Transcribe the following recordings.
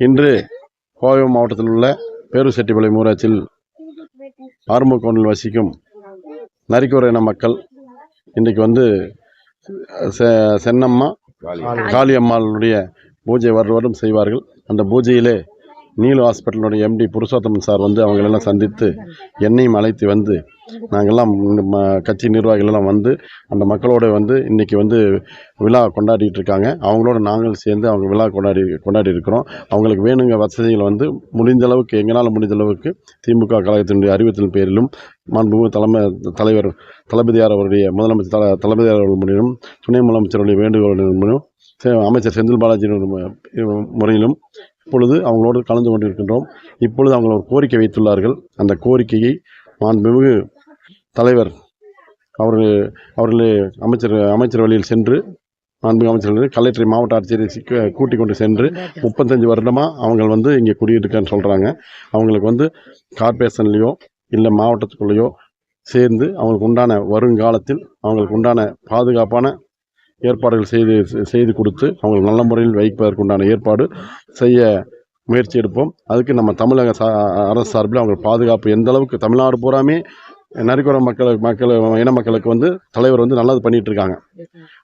இன்று கோவை மாவட்டத்தில் உள்ள பேருசெட்டிப்பாளையம் ஊராட்சியில் ஆறுமுகோணில் வசிக்கும் நரிக்கூர் இன மக்கள் இன்றைக்கு வந்து செ- சென்னம்மா காளியம்மாளுடைய பூஜை வருட வருடம் செய்வார்கள். அந்த பூஜையிலே நீலு ஹாஸ்பிட்டலுடைய எம்டி புருஷோத்தமன் சார் வந்து அவங்களெல்லாம் சந்தித்து என்னையும் அழைத்து வந்து நாங்கள்லாம் ம- கட்சி நிர்வாகிகள் எல்லாம் வந்து அந்த மக்களோட வந்து இன்றைக்கி வந்து விழா கொண்டாடிட்டு இருக்காங்க. அவங்களோட நாங்கள் சேர்ந்து அவங்க விழா கொண்டாடி கொண்டாடி இருக்கிறோம். அவங்களுக்கு வேணுங்க வசதிகள் வந்து முடிந்த அளவுக்கு எங்களால் முடிந்த அளவுக்கு திமுக கழகத்தினுடைய அறிவித்தல் பேரிலும் மாண்புமிகு தலைமை தலைவர் தளபதியார் அவருடைய முதலமைச்சர் தல தளபதியார் அவர்கள் முறையிலும் துணை முதலமைச்சருடைய வேண்டுகோளின் முறையும் அமைச்சர் செந்தில் பாலாஜியின் முறையிலும் இப்பொழுது அவங்களோடு கலந்து கொண்டிருக்கின்றோம். இப்பொழுது அவங்க ஒரு கோரிக்கை வைத்துள்ளார்கள். அந்த கோரிக்கையை மாண்புமிகு தலைவர் அவர்கள் அவர்கள் அமைச்சர் அமைச்சர் வழியில் சென்று மாண்புமிகு அமைச்சர்கள் கலெக்டரை மாவட்ட ஆட்சியரை சிக்க கூட்டிக் கொண்டு சென்று முப்பத்தஞ்சு வருடமாக அவங்க வந்து இங்கே குடியிருக்கேன்னு சொல்கிறாங்க அவங்களுக்கு வந்து கார்பரேஷன்லேயோ இல்லை மாவட்டத்துக்குள்ளேயோ சேர்ந்து அவங்களுக்கு உண்டான வருங்காலத்தில் அவங்களுக்கு உண்டான பாதுகாப்பான ஏற்பாடுகள் செய்து செய்து கொடுத்து அவங்களுக்கு நல்ல முறையில் வைப்பதற்கு உண்டான ஏற்பாடு செய்ய முயற்சி எடுப்போம். அதுக்கு நம்ம தமிழக சா அரசு சார்பில் அவங்க பாதுகாப்பு எந்த அளவுக்கு தமிழ்நாடு பூராமே நரிக்குற மக்கள் மக்கள் இன மக்களுக்கு வந்து தலைவர் வந்து நல்லது பண்ணிட்டு இருக்காங்க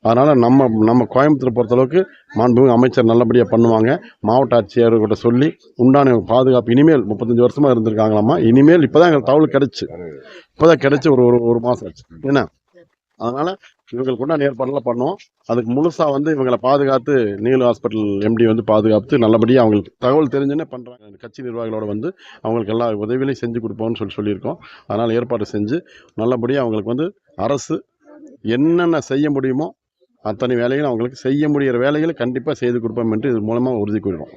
அதனால் நம்ம நம்ம கோயம்புத்தூர் பொறுத்தளவுக்கு மாண்புமிகு அமைச்சர் நல்லபடியாக பண்ணுவாங்க. மாவட்ட ஆட்சியர்கிட்ட சொல்லி உண்டான பாதுகாப்பு இனிமேல் முப்பத்தஞ்சு வருஷமாக இருந்திருக்காங்களாமா இனிமேல் இப்போ தான் எங்களுக்கு தகவல் கிடச்சி. இப்போ தான் கிடச்சி ஒரு ஒரு ஒரு மாதம் ஆச்சு. என்ன? அதனால் இவங்களுக்கு உண்டான ஏற்பாடெல்லாம் பண்ணுவோம் அதுக்கு முழுசாக வந்து இவங்களை பாதுகாத்து நீல் ஹாஸ்பிட்டல் எம்டி வந்து பாதுகாத்து நல்லபடியாக அவங்களுக்கு தகவல் தெரிஞ்சுன்னே பண்ணுறாங்க கட்சி நிர்வாகிகளோட வந்து அவங்களுக்கு எல்லா உதவிகளையும் செஞ்சு கொடுப்போம்னு சொல்லி சொல்லியிருக்கோம். அதனால் ஏற்பாடு செஞ்சு நல்லபடியாக அவங்களுக்கு வந்து அரசு என்னென்ன செய்ய முடியுமோ அத்தனை வேலைகளும் அவங்களுக்கு செய்ய முடிகிற வேலைகளை கண்டிப்பாக செய்து கொடுப்போம் என்று இது மூலமாக உறுதி கூறுவோம்